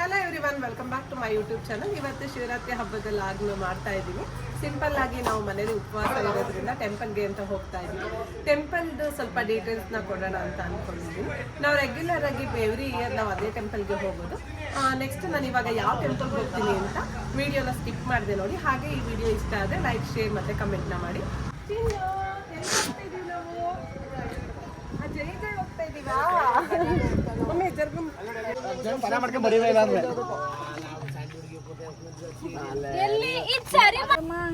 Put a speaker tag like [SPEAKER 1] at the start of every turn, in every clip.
[SPEAKER 1] Hello everyone welcome back to my YouTube channel ಇವತ್ತು ಶಿವರಾತ್ರಿ ಹಬ್ಬದಲ್ಲಿ ಆಗ್ಲೂ ಮಾಡ್ತಾ ಇದ್ದೀವಿ ಸಿಂಪಲ್ ಆಗಿ ನಾವು ಮನೇಲಿ ಉಪವಾಸ ಇರೋದ್ರಿಂದ ಟೆಂಪಲ್ಗೆ ಅಂತ ಹೋಗ್ತಾ ಇದ್ದೀವಿ ಟೆಂಪಲ್ದು ಸ್ವಲ್ಪ ಡೀಟೇಲ್ಸ್ನ ಕೊಡೋಣ ಅಂತ ಅನ್ಕೊಂಡಿದ್ದೀನಿ ನಾವು ರೆಗ್ಯುಲರ್ ಆಗಿ ಎವ್ರಿ ಇಯರ್ ನಾವು ಅದೇ ಟೆಂಪಲ್ಗೆ ಹೋಗೋದು. ನೆಕ್ಸ್ಟ್ ನಾನು ಇವಾಗ ಯಾವ ಟೆಂಪಲ್ಗೆ ಹೋಗ್ತೀನಿ ಅಂತ ವಿಡಿಯೋನ ಸ್ಕಿಪ್ ಮಾಡಿದೆ ನೋಡಿ. ಹಾಗೆ ಈ ವಿಡಿಯೋ ಇಷ್ಟ ಆದರೆ ಲೈಕ್ ಶೇರ್ ಮತ್ತು ಕಮೆಂಟ್ನ ಮಾಡಿ. ಹೋಗ್ತಾ ಜೈ ಹೋಗ್ತಾ ಇದೀವಾ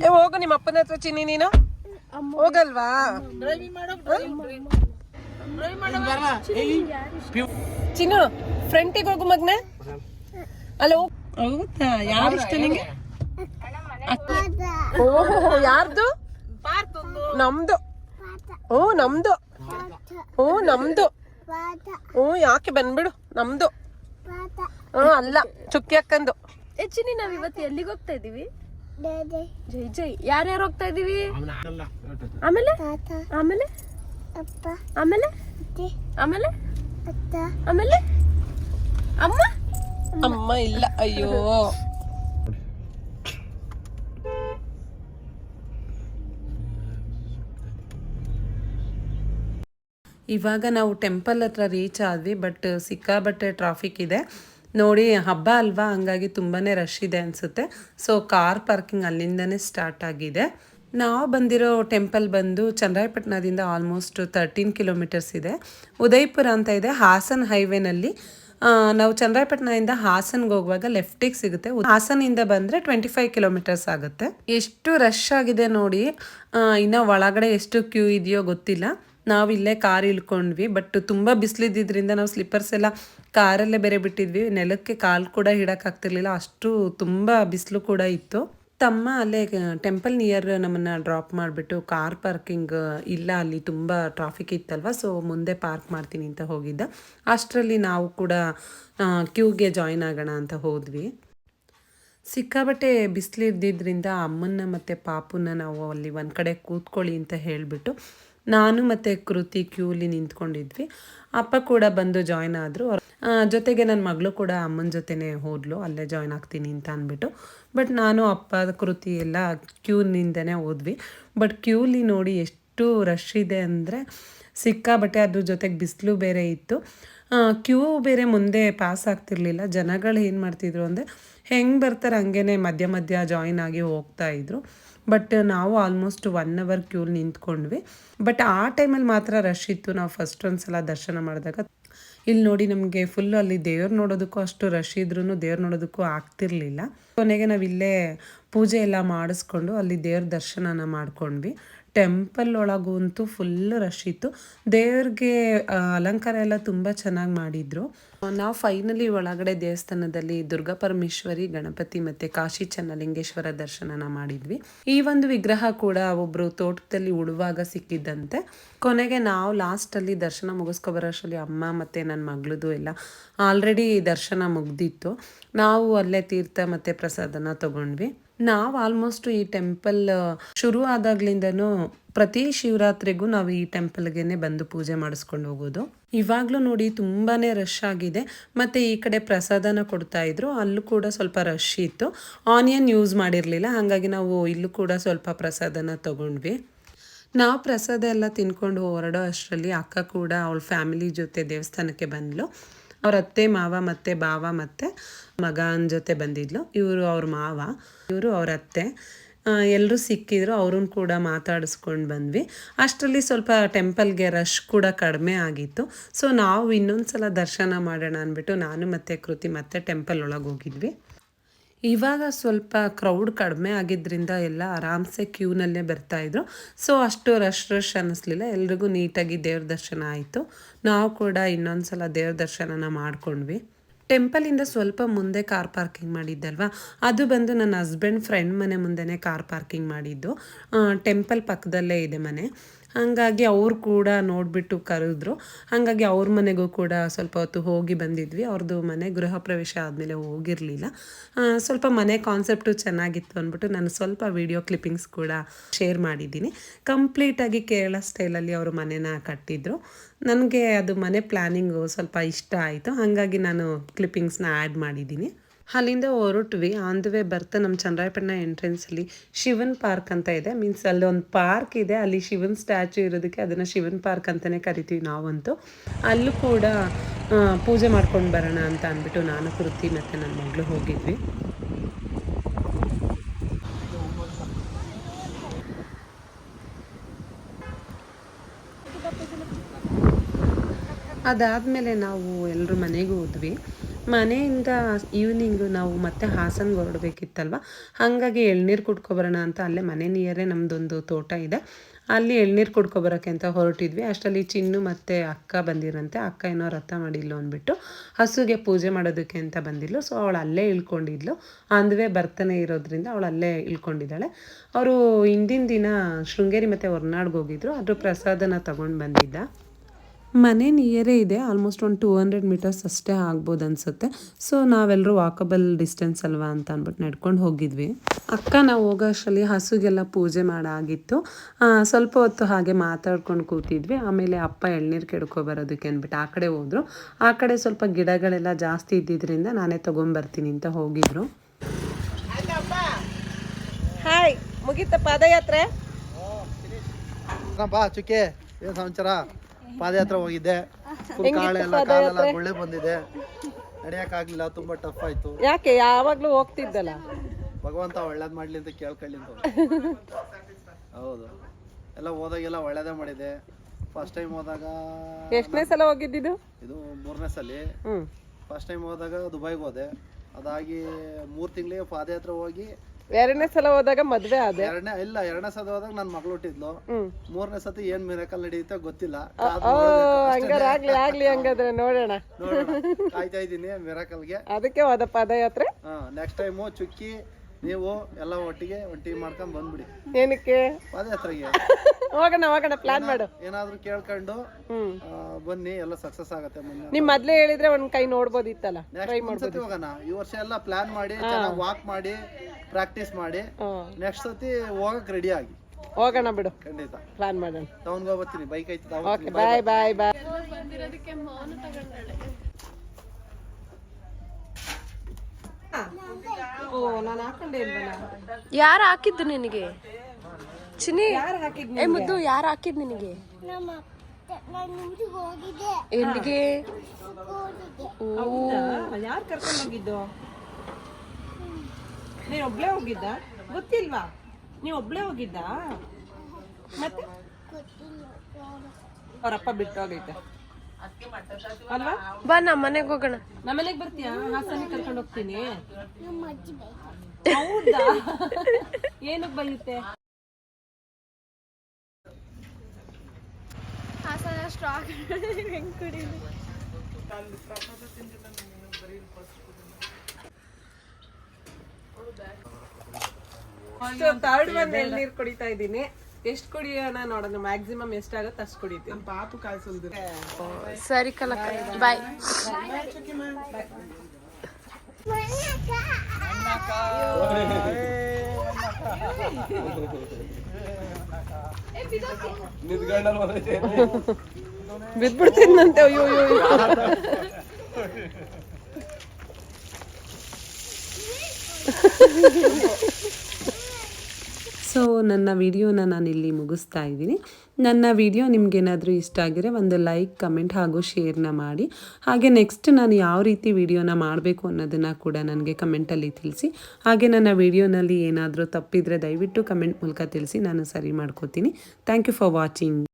[SPEAKER 1] ಏ, ಹೋಗು, ನಿಮ್ಮ ಅಪ್ಪನ ಹತ್ರ ಚಿನ್ನಿ ನೀನು. ಹೋಗಲ್ವಾ? ಚಿನ್ನು, ಫ್ರಂಟಿಗೆ ಹೋಗು ಮಗ್ನೆ. ಅಲೋ. ಹೌದಾ ಯಾರು ಇಷ್ಟ ನಿಂಗೆ ಓಹೋ, ಯಾರ್ದು? ನಮ್ದು. ಓ ನಮ್ದು. ಓ, ನಮ್ದು. ಓ ಯಾಕೆ ಬಂದ್ಬಿಡು ನಮ್ದು. ಹ್ಞೂ ಅಲ್ಲ ಚುಕ್ಕಿ ಅಕ್ಕಂದು.
[SPEAKER 2] ಹೆಚ್ಚಿನಿ ನಾವ್ ಇವತ್ತು ಎಲ್ಲಿಗೆ ಹೋಗ್ತಾ ಇದೀವಿ? ಜೈ ಜೈ. ಯಾರ್ಯಾರು ಹೋಗ್ತಾ ಇದೀವಿ? ಆಮೇಲೆ? ಆಮೇಲೆ? ಆಮೇಲೆ? ಆಮೇಲೆ? ಆಮೇಲೆ? ಅಮ್ಮ?
[SPEAKER 1] ಅಮ್ಮ ಇಲ್ಲ ಅಯ್ಯೋ. ಇವಾಗ ನಾವು ಟೆಂಪಲ್ ಹತ್ರ ರೀಚ್ ಆದ್ವಿ ಬಟ್ ಸಿಕ್ಕಾಬಟ್ಟೆ ಟ್ರಾಫಿಕ್ ಇದೆ. ನೋಡಿ, ಹಬ್ಬ ಅಲ್ವಾ? ಹಂಗಾಗಿ ತುಂಬಾ ರಶ್ ಇದೆ ಅನಿಸುತ್ತೆ. ಸೊ ಕಾರ್ ಪಾರ್ಕಿಂಗ್ ಅಲ್ಲಿಂದನೇ ಸ್ಟಾರ್ಟ್ ಆಗಿದೆ. ನಾವು ಬಂದಿರೋ ಟೆಂಪಲ್ ಬಂದು ಚನ್ನರಾಯಪಟ್ಟಣದಿಂದ ಆಲ್ಮೋಸ್ಟ್ ತರ್ಟೀನ್ ಕಿಲೋಮೀಟರ್ಸ್ ಇದೆ. ಉದಯ್ಪುರ ಅಂತ ಇದೆ, ಹಾಸನ್ ಹೈವೇನಲ್ಲಿ ನಾವು ಚನ್ನರಾಯಪಟ್ಟಣದಿಂದ ಹಾಸನ್ಗೆ ಹೋಗುವಾಗ ಲೆಫ್ಟಿಗೆ ಸಿಗುತ್ತೆ. ಹಾಸನಿಂದ ಬಂದರೆ ಟ್ವೆಂಟಿ ಫೈವ್ ಕಿಲೋಮೀಟರ್ಸ್ ಆಗುತ್ತೆ. ಎಷ್ಟು ರಶ್ ಆಗಿದೆ ನೋಡಿ. ಇನ್ನು ಒಳಗಡೆ ಎಷ್ಟು ಕ್ಯೂ ಇದೆಯೋ ಗೊತ್ತಿಲ್ಲ. ನಾವು ಇಲ್ಲೇ ಕಾರ್ ಇಳ್ಕೊಂಡ್ವಿ ಬಟ್ ತುಂಬ ಬಿಸ್ಲಿದ್ದಿದ್ದರಿಂದ ನಾವು ಸ್ಲಿಪ್ಪರ್ಸ್ ಎಲ್ಲ ಕಾರಲ್ಲೇ ಬೇರೆ ಬಿಟ್ಟಿದ್ವಿ. ನೆಲಕ್ಕೆ ಕಾಲು ಕೂಡ ಇಡೋಕ್ಕಾಗ್ತಿರ್ಲಿಲ್ಲ ಅಷ್ಟು ತುಂಬ ಬಿಸಿಲು ಕೂಡ ಇತ್ತು. ತಮ್ಮ ಅಲ್ಲೇ ಟೆಂಪಲ್ ನಿಯರ್ ನಮ್ಮನ್ನು ಡ್ರಾಪ್ ಮಾಡಿಬಿಟ್ಟು ಕಾರ್ ಪಾರ್ಕಿಂಗ್ ಇಲ್ಲ, ಅಲ್ಲಿ ತುಂಬ ಟ್ರಾಫಿಕ್ ಇತ್ತಲ್ವ ಸೊ ಮುಂದೆ ಪಾರ್ಕ್ ಮಾಡ್ತೀನಿ ಅಂತ ಹೋಗಿದ್ದ. ಅಷ್ಟರಲ್ಲಿ ನಾವು ಕೂಡ ಕ್ಯೂಗೆ ಜಾಯಿನ್ ಆಗೋಣ ಅಂತ ಹೋದ್ವಿ. ಸಿಕ್ಕಾಬಟ್ಟೆ ಬಿಸಿಲಿದ್ದಿದ್ದರಿಂದ ಅಮ್ಮನ್ನ ಮತ್ತು ಪಾಪುನ ನಾವು ಅಲ್ಲಿ ಒಂದು ಕಡೆ ಕೂತ್ಕೊಳ್ಳಿ ಅಂತ ಹೇಳಿಬಿಟ್ಟು ನಾನು ಮತ್ತು ಕೃತಿ ಕ್ಯೂಲಿ ನಿಂತ್ಕೊಂಡಿದ್ವಿ. ಅಪ್ಪ ಕೂಡ ಬಂದು ಜಾಯ್ನ್ ಆದರು. ಜೊತೆಗೆ ನನ್ನ ಮಗಳು ಕೂಡ ಅಮ್ಮನ ಜೊತೆನೇ ಹೋದ್ಲು. ಅಲ್ಲೇ ಜಾಯ್ನ್ ಆಗ್ತೀನಿ ಅಂತ ಅಂದ್ಬಿಟ್ಟು. ಬಟ್ ನಾನು, ಅಪ್ಪ, ಕೃತಿ ಎಲ್ಲ ಕ್ಯೂನಿಂದನೇ ಹೋದ್ವಿ. ಬಟ್ ಕ್ಯೂಲಿ ನೋಡಿ ಎಷ್ಟು ರಶ್ ಇದೆ ಅಂದರೆ ಸಿಕ್ಕಾಬಟ್ಟೆ ಅದ್ರ ಜೊತೆಗೆ ಬಿಸಿಲು ಬೇರೆ ಇತ್ತು. ಕ್ಯೂ ಬೇರೆ ಮುಂದೆ ಪಾಸ್ ಆಗ್ತಿರ್ಲಿಲ್ಲ. ಜನಗಳು ಏನು ಮಾಡ್ತಿದ್ರು ಅಂದರೆ ಹೆಂಗೆ ಬರ್ತಾರೆ ಹಂಗೇ ಮಧ್ಯ ಮಧ್ಯ ಜಾಯಿನ್ ಆಗಿ ಹೋಗ್ತಾ ಇದ್ರು. ಬಟ್ ನಾವು ಆಲ್ಮೋಸ್ಟ್ ಒನ್ ಅವರ್ ಕ್ಯೂಲ್ ನಿಂತ್ಕೊಂಡ್ವಿ. ಬಟ್ ಆ ಟೈಮಲ್ಲಿ ಮಾತ್ರ ರಶ್ ಇತ್ತು. ನಾವು ಫಸ್ಟ್ ಒಂದು ಸಲ ದರ್ಶನ ಮಾಡಿದಾಗ. ಇಲ್ಲಿ ನೋಡಿ ನಮಗೆ ಫುಲ್ ಅಲ್ಲಿ ದೇವ್ರು ನೋಡೋದಕ್ಕೂ ಅಷ್ಟು ರಶ್ ಇದ್ರೂ ದೇವ್ರು ನೋಡೋದಕ್ಕೂ ಆಗ್ತಿರ್ಲಿಲ್ಲ. ಕೊನೆಗೆ ನಾವು ಇಲ್ಲೇ ಪೂಜೆ ಎಲ್ಲ ಮಾಡಿಸ್ಕೊಂಡು ಅಲ್ಲಿ ದೇವ್ರ ದರ್ಶನನ ಮಾಡ್ಕೊಂಡ್ವಿ. ಟೆಂಪಲ್ ಒಳಗಂತೂ ಫುಲ್ ರಶ್ ಇತ್ತು. ದೇವ್ರಿಗೆ ಅಲಂಕಾರ ಎಲ್ಲ ತುಂಬ ಚೆನ್ನಾಗಿ ಮಾಡಿದ್ರು. ನಾವು ಫೈನಲಿ ಒಳಗಡೆ ದೇವಸ್ಥಾನದಲ್ಲಿ ದುರ್ಗಾ ಪರಮೇಶ್ವರಿ, ಗಣಪತಿ ಮತ್ತೆ ಕಾಶಿ ಚನ್ನಲಿಂಗೇಶ್ವರ ದರ್ಶನನ ಮಾಡಿದ್ವಿ. ಈ ಒಂದು ವಿಗ್ರಹ ಕೂಡ ಒಬ್ರು ತೋಟದಲ್ಲಿ ಉಳುವಾಗ ಸಿಕ್ಕಿದ್ದಂತೆ. ಕೊನೆಗೆ ನಾವು ಲಾಸ್ಟಲ್ಲಿ ದರ್ಶನ ಮುಗಿಸ್ಕೊ ಬರೋಷ್ಟರಲ್ಲಿ ಅಮ್ಮ ಮತ್ತೆ ನನ್ನ ಮಗಳದು ಎಲ್ಲ ಆಲ್ರೆಡಿ ದರ್ಶನ ಮುಗ್ದಿತ್ತು. ನಾವು ಅಲ್ಲೇ ತೀರ್ಥ ಮತ್ತೆ ಪ್ರಸಾದನ ತಗೊಂಡ್ವಿ. ನಾವು ಆಲ್ಮೋಸ್ಟ್ ಈ ಟೆಂಪಲ್ ಶುರು ಆದಾಗ್ಲಿಂದನೂ ಪ್ರತಿ ಶಿವರಾತ್ರಿಗೂ ನಾವು ಈ ಟೆಂಪಲ್ಗೆನೆ ಬಂದು ಪೂಜೆ ಮಾಡಿಸ್ಕೊಂಡು ಹೋಗೋದು. ಇವಾಗಲೂ ನೋಡಿ ತುಂಬಾನೇ ರಶ್ ಆಗಿದೆ. ಮತ್ತೆ ಈ ಕಡೆ ಪ್ರಸಾದನ ಕೊಡ್ತಾ ಇದ್ರು. ಅಲ್ಲೂ ಕೂಡ ಸ್ವಲ್ಪ ರಶ್ ಇತ್ತು. ಆನಿಯನ್ ಯೂಸ್ ಮಾಡಿರಲಿಲ್ಲ. ಹಾಗಾಗಿ ನಾವು ಇಲ್ಲೂ ಕೂಡ ಸ್ವಲ್ಪ ಪ್ರಸಾದನ ತಗೊಂಡ್ವಿ. ನಾವು ಪ್ರಸಾದ ಎಲ್ಲ ತಿನ್ಕೊಂಡು ಹೊರಡೋ ಅಷ್ಟರಲ್ಲಿ ಅಕ್ಕ ಕೂಡ ಅವಳ ಫ್ಯಾಮಿಲಿ ಜೊತೆ ದೇವಸ್ಥಾನಕ್ಕೆ ಬಂದ್ಲು. ಅವ್ರ ಅತ್ತೆ, ಮಾವ ಮತ್ತೆ ಭಾವ ಮತ್ತೆ ಮಗನ ಜೊತೆ ಬಂದಿದ್ಲು. ಇವರು ಅವ್ರ ಮಾವ, ಇವರು ಅವ್ರ ಅತ್ತೆ. ಎಲ್ಲರೂ ಸಿಕ್ಕಿದ್ರು ಅವ್ರನ್ನ ಕೂಡ ಮಾತಾಡಿಸ್ಕೊಂಡು ಬಂದ್ವಿ. ಅಷ್ಟರಲ್ಲಿ ಸ್ವಲ್ಪ ಟೆಂಪಲ್ಗೆ ರಶ್ ಕೂಡ ಕಡಿಮೆ ಆಗಿತ್ತು. ಸೊ ನಾವು ಇನ್ನೊಂದು ಸಲ ದರ್ಶನ ಮಾಡೋಣ ಅಂದ್ಬಿಟ್ಟು ನಾನು ಮತ್ತು ಕೃತಿ ಮತ್ತೆ ಟೆಂಪಲ್ ಒಳಗೆ ಹೋಗಿದ್ವಿ. ಇವಾಗ ಸ್ವಲ್ಪ ಕ್ರೌಡ್ ಕಡಿಮೆ ಆಗಿದ್ದರಿಂದ ಎಲ್ಲ ಆರಾಮ್ಸೆ ಕ್ಯೂನಲ್ಲೇ ಬರ್ತಾಯಿದ್ರು ಸೊ ಅಷ್ಟು ರಶ್ ರಶ್ ಅನ್ನಿಸ್ಲಿಲ್ಲ. ಎಲ್ರಿಗೂ ನೀಟಾಗಿ ದೇವ್ರ ದರ್ಶನ ಆಯಿತು. ನಾವು ಕೂಡ ಇನ್ನೊಂದು ಸಲ ದೇವ್ರ ದರ್ಶನನ ಮಾಡ್ಕೊಂಡ್ವಿ. ಟೆಂಪಲಿಂದ ಸ್ವಲ್ಪ ಮುಂದೆ ಕಾರ್ ಪಾರ್ಕಿಂಗ್ ಮಾಡಿದ್ದಲ್ವಾ? ಅದು ಬಂದು ನನ್ನ ಹಸ್ಬೆಂಡ್ ಫ್ರೆಂಡ್ ಮನೆ ಮುಂದೆನೇ ಕಾರ್ ಪಾರ್ಕಿಂಗ್ ಮಾಡಿದ್ದು. ಟೆಂಪಲ್ ಪಕ್ಕದಲ್ಲೇ ಇದೆ ಮನೆ. ಹಾಗಾಗಿ ಅವ್ರು ಕೂಡ ನೋಡಿಬಿಟ್ಟು ಕರೆದ್ರು. ಹಾಗಾಗಿ ಅವ್ರ ಮನೆಗೂ ಕೂಡ ಸ್ವಲ್ಪ ಹೊತ್ತು ಹೋಗಿ ಬಂದಿದ್ವಿ. ಅವ್ರದ್ದು ಮನೆ ಗೃಹ ಪ್ರವೇಶ ಆದಮೇಲೆ ಹೋಗಿರಲಿಲ್ಲ. ಸ್ವಲ್ಪ ಮನೆ ಕಾನ್ಸೆಪ್ಟು ಚೆನ್ನಾಗಿತ್ತು ಅಂದ್ಬಿಟ್ಟು ನಾನು ಸ್ವಲ್ಪ ವಿಡಿಯೋ ಕ್ಲಿಪ್ಪಿಂಗ್ಸ್ ಕೂಡ ಶೇರ್ ಮಾಡಿದ್ದೀನಿ. ಕಂಪ್ಲೀಟಾಗಿ ಕೇರಳ ಸ್ಟೈಲಲ್ಲಿ ಅವರು ಮನೆನ ಕಟ್ಟಿದ್ರು. ನನಗೆ ಅದು ಮನೆ ಪ್ಲ್ಯಾನಿಂಗು ಸ್ವಲ್ಪ ಇಷ್ಟ ಆಯಿತು. ಹಾಗಾಗಿ ನಾನು ಕ್ಲಿಪ್ಪಿಂಗ್ಸ್ನ ಆ್ಯಡ್ ಮಾಡಿದ್ದೀನಿ. ಅಲ್ಲಿಂದ ಹೊರಟ್ವಿ. ಆನ್ ದ ವೇ ಬರ್ತಾ ನಮ್ಮ ಚಂದ್ರಾಯಪಟ್ಟಣ ಎಂಟ್ರೆನ್ಸಲ್ಲಿ ಶಿವನ್ ಪಾರ್ಕ್ ಅಂತ ಇದೆ. ಮೀನ್ಸ್ ಅಲ್ಲಿ ಒಂದು ಪಾರ್ಕ್ ಇದೆ. ಅಲ್ಲಿ ಶಿವನ್ ಸ್ಟ್ಯಾಚು ಇರೋದಕ್ಕೆ ಅದನ್ನು ಶಿವನ್ ಪಾರ್ಕ್ ಅಂತಲೇ ಕರಿತೀವಿ ನಾವಂತೂ. ಅಲ್ಲೂ ಕೂಡ ಪೂಜೆ ಮಾಡ್ಕೊಂಡು ಬರೋಣ ಅಂತ ಅಂದ್ಬಿಟ್ಟು ನಾನು, ಕೃತಿ ಮತ್ತು ನನ್ನ ಮಗಳು ಹೋಗಿದ್ವಿ. ಅದಾದಮೇಲೆ ನಾವು ಎಲ್ಲರೂ ಮನೆಗೆ ಹೋದ್ವಿ. ಮನೆಯಿಂದ ಈವ್ನಿಂಗು ನಾವು ಮತ್ತೆ ಹಾಸನ್ಗೆ ಹೊರಡಬೇಕಿತ್ತಲ್ವ? ಹಾಗಾಗಿ ಎಳ್ನೀರು ಕುಡ್ಕೊಬರೋಣ ಅಂತ ಅಲ್ಲೇ ಮನೆ ನಿಯರೇ ನಮ್ಮದೊಂದು ತೋಟ ಇದೆ. ಅಲ್ಲಿ ಎಳ್ನೀರು ಕುಡ್ಕೊಬರೋಕ್ಕೆ ಅಂತ ಹೊರಟಿದ್ವಿ. ಅಷ್ಟರಲ್ಲಿ ಚಿನ್ನು ಮತ್ತು ಅಕ್ಕ ಬಂದಿರಂತೆ. ಅಕ್ಕ ಏನೋ ರಥ ಮಾಡಿಲ್ಲ ಅಂದ್ಬಿಟ್ಟು ಹಸುಗೆ ಪೂಜೆ ಮಾಡೋದಕ್ಕೆ ಅಂತ ಬಂದಿದ್ಲು. ಸೊ ಅವಳು ಅಲ್ಲೇ ಇಳ್ಕೊಂಡಿದ್ಲು. ಅಂದ್ವೇ ಬರ್ತಾನೆ ಇರೋದ್ರಿಂದ ಅವಳು ಅಲ್ಲೇ ಇಳ್ಕೊಂಡಿದ್ದಾಳೆ. ಅವರು ಹಿಂದಿನ ದಿನ ಶೃಂಗೇರಿ ಮತ್ತು ಹೊರನಾಡ್ಗೆ ಹೋಗಿದ್ರು. ಅದ್ರ ಪ್ರಸಾದನ ತಗೊಂಡು ಬಂದಿದ್ದ. ಮನೆ ನಿಯರೇ ಇದೆ. ಆಲ್ಮೋಸ್ಟ್ ಒಂದು ಟೂ ಹಂಡ್ರೆಡ್ ಮೀಟರ್ಸ್ ಅಷ್ಟೇ ಆಗ್ಬೋದು ಅನಿಸುತ್ತೆ. ಸೊ ನಾವೆಲ್ಲರೂ ವಾಕಬಲ್ ಡಿಸ್ಟೆನ್ಸ್ ಅಲ್ವಾ ಅಂತ ಅಂದ್ಬಿಟ್ಟು ನಡ್ಕೊಂಡು ಹೋಗಿದ್ವಿ. ಅಕ್ಕ ನಾವು ಹೋಗೋ ಅಷ್ಟರಲ್ಲಿ ಹಸುಗೆಲ್ಲ ಪೂಜೆ ಮಾಡಾಗಿತ್ತು. ಸ್ವಲ್ಪ ಹೊತ್ತು ಹಾಗೆ ಮಾತಾಡ್ಕೊಂಡು ಕೂತಿದ್ವಿ. ಆಮೇಲೆ ಅಪ್ಪ ಎಳ್ನೀರು ಕೆಡ್ಕೊ ಬರೋದಕ್ಕೆ ಅಂದ್ಬಿಟ್ಟು ಆ ಕಡೆ ಹೋದ್ರು. ಆ ಕಡೆ ಸ್ವಲ್ಪ ಗಿಡಗಳೆಲ್ಲ ಜಾಸ್ತಿ ಇದ್ದಿದ್ದರಿಂದ ನಾನೇ ತೊಗೊಂಬರ್ತೀನಿ ಅಂತ ಹೋಗಿದ್ರು.
[SPEAKER 3] ಹಾಯ್ ಮುಗೀತ ಪಾದಯಾತ್ರೆ?
[SPEAKER 4] ಬಾ ಚುಕ್ಕೆ. ಏನು ಸಮಾಚಾರ? ಪಾದಯಾತ್ರೆ ಹೋಗಿದ್ದೆ ಫುಲ್ ಕಾಳೆ ಎಲ್ಲ ಕಾಲೆಲ್ಲ ಗುಳ್ಳೆ ಬಂದಿದೆ. ನಡೆಯಕ್ಕಾಗ್ಲಿಲ್ಲ ತುಂಬಾ ಟಫ್ ಆಯ್ತು.
[SPEAKER 3] ಯಾಕೆ? ಯಾವಾಗ್ಲೂ ಹೋಗ್ತಿದ್ದಲ್ಲ?
[SPEAKER 4] ಭಗವಂತ ಒಳ್ಳೇದ್ ಮಾಡ್ಲಿ ಅಂತ ಕೇಳ್ಕೊಳ್ಳಿ ಅಂತ. ಹೌದು. ಎಲ್ಲ ಹೋದಾಗೆಲ್ಲ ಒಳ್ಳೇದೇ ಮಾಡಿದೆ. ಫಸ್ಟ್ ಟೈಮ್ ಹೋದಾಗ
[SPEAKER 3] ಎಷ್ಟನೇ ಸಲ ಹೋಗಿದ್ದಿದ್ದು
[SPEAKER 4] ಇದು? ಮೂರನೇ ಸಲ. ಫಸ್ಟ್ ಟೈಮ್ ಹೋದಾಗ ದುಬೈಗೆ ಹೋದೆ. ಅದಾಗಿ ಮೂರ್ ತಿಂಗಳಿಗೆ ಪಾದಯಾತ್ರೆ ಹೋಗಿ
[SPEAKER 3] ಎರಡನೇ ಸಲ ಹೋದಾಗ ಮದ್ವೆ ಆದೆ.
[SPEAKER 4] ಎರಡನೇ ಇಲ್ಲ ಎರಡನೇ ಸಲ ಹೋದಾಗ ನನ್ ಮಗಳು ಹುಟ್ಟಿದ್ಲು. ಮೂರನೇ ಸತಿ ಏನ್ ಮಿರಕಲ್ ನಡೆಯುತ್ತೆ ಗೊತ್ತಿಲ್ಲ.
[SPEAKER 3] ಹಂಗಾರ ಆಗ್ಲಿ ಆಗ್ಲಿ ಹಂಗಾದ್ರೆ ನೋಡೋಣ.
[SPEAKER 4] ನೋಡೋಣ. ಕಾಯ್ತಾ ಇದ್ದೀನಿ ಮಿರಕಲ್ಗೆ
[SPEAKER 3] ಅದಕ್ಕೆ ಹೋದ ಪಾದಯಾತ್ರೆ
[SPEAKER 4] ನೆಕ್ಸ್ಟ್ ಟೈಮು ಚುಕ್ಕಿ ನೀವು ಎಲ್ಲ ಒಟ್ಟಿಗೆ ಒಟ್ಟಿಗೆ ಟೀಮ್ ಮಾಡ್ಕೊಂಡ್ ಬಂದ್ಬಿಡಿ.
[SPEAKER 3] ಏನಕ್ಕೆ?
[SPEAKER 4] ಪಾದಯಾತ್ರೆಗೆ.
[SPEAKER 3] ಹೋಗೋಣ ಹೋಗೋಣ ಪ್ಲಾನ್ ಮಾಡು.
[SPEAKER 4] ಏನಾದ್ರೂ ಕೇಳ್ಕೊಂಡು ಬನ್ನಿ ಎಲ್ಲ ಸಕ್ಸಸ್ ಆಗತ್ತೆ ಮುಂದೆ
[SPEAKER 3] ನಿಮ್ ಮೊದ್ಲೇ ಹೇಳಿದ್ರೆ ಒಂದ್ ಕೈ ನೋಡ್ಬೋದಿತ್ತಲ್ಲ ಟ್ರೈ
[SPEAKER 4] ಹೋಗೋಣ. ಈ ವರ್ಷ ಎಲ್ಲ ಪ್ಲಾನ್ ಮಾಡಿ ಚೆನ್ನಾಗಿ ವಾಕ್ ಮಾಡಿ ಪ್ರಾಕ್ಟೀಸ್ ಮಾಡಿ. ನೆಕ್ಸ್ಟ್ ಸತಿ ಹೋಗಕ್ ರೆಡಿ ಆಗಿ.
[SPEAKER 3] ಹೋಗೋಣ ಬಿಡು.
[SPEAKER 4] ಖಂಡಿತ.
[SPEAKER 3] ಪ್ಲಾನ್ ಮಾಡೋಣ.
[SPEAKER 4] ಟೌನ್ಗೆ ಹೋಗ್ಬತ್ತೀನಿ. ಬೈಕ್ ಐತಿ
[SPEAKER 3] ಓಕೆ ಬಾಯ್ ಬಾಯ್ ಬಾಯ್ ಓ ನಾನು ಹಾಕೊಂಡೆ ಇಲ್ವಲ್ಲ
[SPEAKER 2] ಯಾರು ಹಾಕಿದ್ದು ನಿನಗೆ? ಚಿನ್ನಿ
[SPEAKER 3] ಯಾರು ಹಾಕಿದ್ದು
[SPEAKER 2] ಏ ಮುದ್ದು ಯಾರು ಹಾಕಿದ್ ನಿನಗೆ? ಎಲ್ಲಿಗೆ?
[SPEAKER 3] ಯಾರು ಕರ್ಕೊಂಡು ಹೋಗಿದ್ದು? ನೀನ್ ಒಬ್ಳೆ ಹೋಗಿದ್ದ? ಗೊತ್ತಿಲ್ವಾ? ನೀ ಒಬ್ಳೆ ಹೋಗಿದ್ದ? ಮತ್ತೆ? ಅವರಪ್ಪ ಬಿಟ್ಟು ಹೋಗೈತೆ. ಅಲ್ವಾ?
[SPEAKER 2] ಬಾ ನಮ್ಮ ಮನೆಗೆ ಹೋಗೋಣ.
[SPEAKER 3] ನಮ್ಮನೆಗೆ ಬರ್ತೀಯಾ? ಹಾಸನಿಗೆ ಕರ್ಕೊಂಡು ಹೋಗ್ತೀನಿ. ಹೌದಾ? ಏನಕ್ಕೆ ಬೈಯುತ್ತೆ? ಥರ್ಡ್ ಒನ್ ಎಳ್ನೀರ್ ಕುಡಿತಾ ಇದ್ದೀನಿ. ಎಷ್ಟು ಕುಡಿಯೋಣ ನೋಡೋಣ ಮ್ಯಾಕ್ಸಿಮಮ್ ಎಷ್ಟಾಗುತ್ತೆ ಅಷ್ಟು ಕುಡಿತೀನಿ. ಪಾಪು ಕಾಯಿಸೋದು
[SPEAKER 2] ಸರಿ ಕಲಕ ಬಾಯ್
[SPEAKER 3] ಬಿದ್ಬಿಡ್ತೀನಂತೆ. ಅಯ್ಯೋ ಅಯ್ಯೋ ಅಯ್ಯೋ.
[SPEAKER 1] ಸೊ ನನ್ನ ವಿಡಿಯೋನ ನಾನು ಇಲ್ಲಿ ಮುಗಿಸ್ತಾ ಇದ್ದೀನಿ. ನನ್ನ ವಿಡಿಯೋ ನಿಮಗೇನಾದರೂ ಇಷ್ಟ ಆಗಿದ್ರೆ ಒಂದು ಲೈಕ್, ಕಮೆಂಟ್ ಹಾಗೂ ಶೇರ್ನ ಮಾಡಿ. ಹಾಗೆ ನೆಕ್ಸ್ಟ್ ನಾನು ಯಾವ ರೀತಿ ವಿಡಿಯೋನ ಮಾಡಬೇಕು ಅನ್ನೋದನ್ನು ಕೂಡ ನನಗೆ ಕಮೆಂಟಲ್ಲಿ ತಿಳಿಸಿ. ಹಾಗೆ ನನ್ನ ವಿಡಿಯೋನಲ್ಲಿ ಏನಾದರೂ ತಪ್ಪಿದರೆ ದಯವಿಟ್ಟು ಕಮೆಂಟ್ ಮೂಲಕ ತಿಳಿಸಿ. ನಾನು ಸರಿ ಮಾಡ್ಕೋತೀನಿ. Thank you for watching